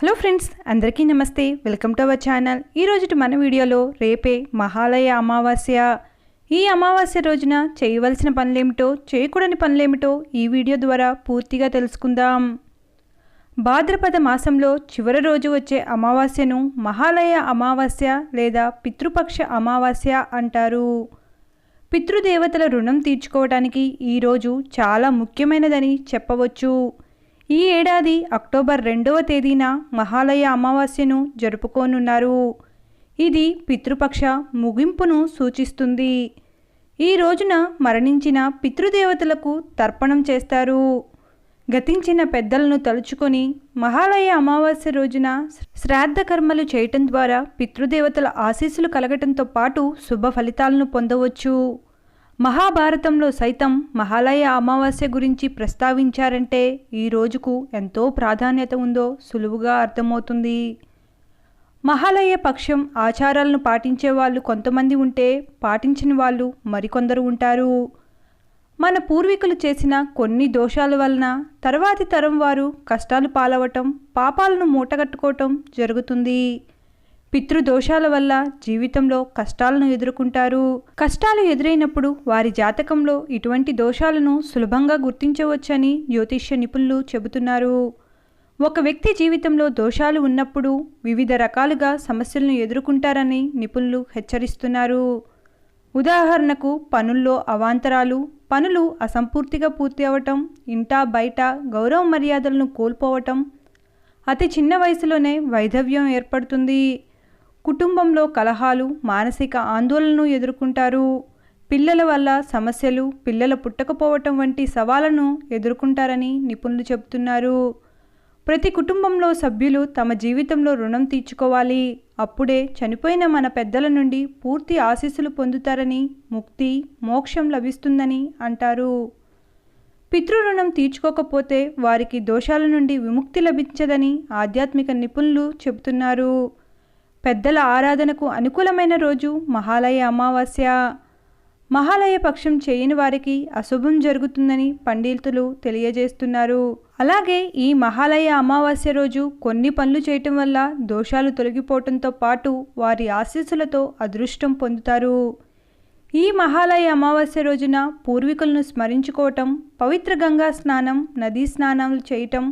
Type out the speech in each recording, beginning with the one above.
Hello friends అందరికీ నమస్తే. Welcome to our channel. ఈరోజు మన వీడియోలో రేపే మహాలయ అమావాస్య. ఈ అమావాస్య రోజున చేయవలసిన పనులేమిటో చేయకూడని పనులేమిటో ఈ వీడియో ద్వారా పూర్తిగా తెలుసుకుందాం. భాద్రపద మాసంలో చివరి రోజు వచ్చే అమావాస్యను మహాలయ అమావాస్య లేదా పితృపక్ష అమావాస్య అంటారు. పితృదేవతల రుణం తీర్చుకోవడానికి ఈరోజు చాలా ముఖ్యమైనదని చెప్పవచ్చు. ఈ ఏడాది అక్టోబర్ రెండవ తేదీన మహాలయ అమావాస్యను జరుపుకోనున్నారు. ఇది పితృపక్ష ముగింపును సూచిస్తుంది. ఈ రోజున మరణించిన పితృదేవతలకు తర్పణం చేస్తారు. గతించిన పెద్దలను తలుచుకొని మహాలయ అమావాస్య రోజున శ్రాద్ధ కర్మలు చేయటం ద్వారా పితృదేవతల ఆశీస్సులు కలగటంతో పాటు శుభ ఫలితాలను పొందవచ్చు. మహాభారతంలో సైతం మహాలయ అమావాస్య గురించి ప్రస్తావించారంటే ఈ రోజుకు ఎంతో ప్రాధాన్యత ఉందో సులువుగా అర్థమవుతుంది. మహాలయ పక్షం ఆచారాలను పాటించే వాళ్ళు కొంతమంది ఉంటే పాటించని వాళ్ళు మరికొందరు ఉంటారు. మన పూర్వీకులు చేసిన కొన్ని దోషాల వలన తర్వాతి తరం వారు కష్టాలు పాలవటం పాపాలను మూటగట్టుకోవటం జరుగుతుంది. పితృదోషాల వల్ల జీవితంలో కష్టాలను ఎదుర్కొంటారు. కష్టాలు ఎదురైనప్పుడు వారి జాతకంలో ఇటువంటి దోషాలను సులభంగా గుర్తించవచ్చని జ్యోతిష్య నిపుణులు చెబుతున్నారు. ఒక వ్యక్తి జీవితంలో దోషాలు ఉన్నప్పుడు వివిధ రకాలుగా సమస్యలను ఎదుర్కొంటారని నిపుణులు హెచ్చరిస్తున్నారు. ఉదాహరణకు పనుల్లో అవాంతరాలు పనులు అసంపూర్తిగా పూర్తి అవటం ఇంటా బయట గౌరవ మర్యాదలను కోల్పోవటం అతి చిన్న వయసులోనే వైధవ్యం ఏర్పడుతుంది. కుటుంబంలో కలహాలు మానసిక ఆందోళనను ఎదుర్కొంటారు. పిల్లల వల్ల సమస్యలు పిల్లల పుట్టకపోవటం వంటి సవాళ్ళను ఎదుర్కొంటారని నిపుణులు చెబుతున్నారు. ప్రతి కుటుంబంలో సభ్యులు తమ జీవితంలో రుణం తీర్చుకోవాలి. అప్పుడే చనిపోయిన మన పెద్దల నుండి పూర్తి ఆశీస్సులు పొందుతారని ముక్తి మోక్షం లభిస్తుందని అంటారు. పితృరుణం తీర్చుకోకపోతే వారికి దోషాల నుండి విముక్తి లభించదని ఆధ్యాత్మిక నిపుణులు చెబుతున్నారు. పెద్దల ఆరాధనకు అనుకూలమైన రోజు మహాలయ అమావాస్య. మహాలయ పక్షం చేయని వారికి అశుభం జరుగుతుందని పండితులు తెలియజేస్తున్నారు. అలాగే ఈ మహాలయ అమావాస్య రోజు కొన్ని పనులు చేయటం వల్ల దోషాలు తొలగిపోవటంతో పాటు వారి ఆశీస్సులతో అదృష్టం పొందుతారు. ఈ మహాలయ అమావాస్య రోజున పూర్వీకులను స్మరించుకోవటం పవిత్ర గంగా స్నానం నదీ స్నానాలు చేయటం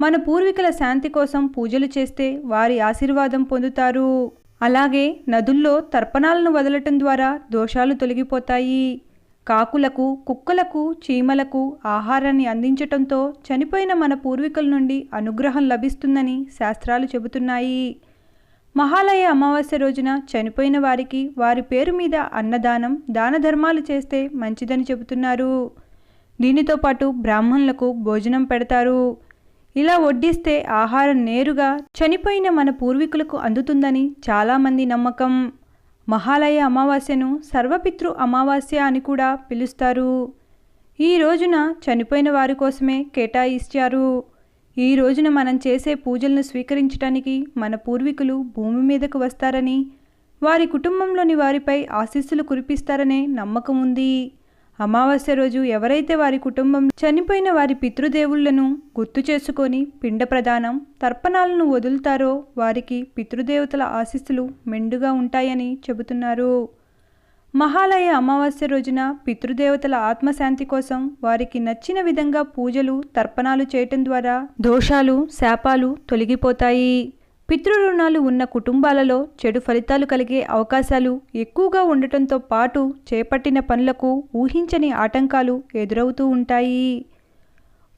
మన పూర్వీకుల శాంతి కోసం పూజలు చేస్తే వారి ఆశీర్వాదం పొందుతారు. అలాగే నదుల్లో తర్పణాలను వదలటం ద్వారా దోషాలు తొలగిపోతాయి. కాకులకు కుక్కలకు చీమలకు ఆహారాన్ని అందించటంతో చనిపోయిన మన పూర్వీకుల నుండి అనుగ్రహం లభిస్తుందని శాస్త్రాలు చెబుతున్నాయి. మహాలయ అమావాస్య రోజున చనిపోయిన వారికి వారి పేరు మీద అన్నదానం దాన ధర్మాలు చేస్తే మంచిదని చెబుతున్నారు. దీనితో పాటు బ్రాహ్మణులకు భోజనం పెడతారు. ఇలా వడ్డిస్తే ఆహారం నేరుగా చనిపోయిన మన పూర్వీకులకు అందుతుందని చాలామంది నమ్మకం. మహాలయ అమావాస్యను సర్వపితృ అమావాస్య అని కూడా పిలుస్తారు. ఈ రోజున చనిపోయిన వారి కోసమే కేటాయిస్తారు. ఈ రోజున మనం చేసే పూజలను స్వీకరించడానికి మన పూర్వీకులు భూమి మీదకు వస్తారని వారి కుటుంబంలోని వారిపై ఆశీస్సులు కురిపిస్తారనే నమ్మకం ఉంది. అమావాస్య రోజు ఎవరైతే వారి కుటుంబం చనిపోయిన వారి పితృదేవుళ్ళను గుర్తు చేసుకొని పిండ ప్రదానం తర్పణాలను వదులుతారో వారికి పితృదేవతల ఆశీస్సులు మెండుగా ఉంటాయని చెబుతున్నారు. మహాలయ అమావాస్య రోజున పితృదేవతల ఆత్మశాంతి కోసం వారికి నచ్చిన విధంగా పూజలు తర్పణాలు చేయటం ద్వారా దోషాలు శాపాలు తొలగిపోతాయి. పితృరుణాలు ఉన్న కుటుంబాలలో చెడు ఫలితాలు కలిగే అవకాశాలు ఎక్కువగా ఉండటంతో పాటు చేపట్టిన పనులకు ఊహించని ఆటంకాలు ఎదురవుతూ ఉంటాయి.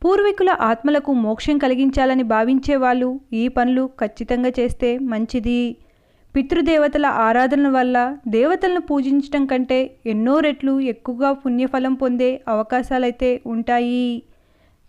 పూర్వీకుల ఆత్మలకు మోక్షం కలిగించాలని భావించే వాళ్ళు ఈ పనులు ఖచ్చితంగా చేస్తే మంచిది. పితృదేవతల ఆరాధన వల్ల దేవతలను పూజించడం కంటే ఎన్నో రెట్లు ఎక్కువగా పుణ్యఫలం పొందే అవకాశాలైతే ఉంటాయి.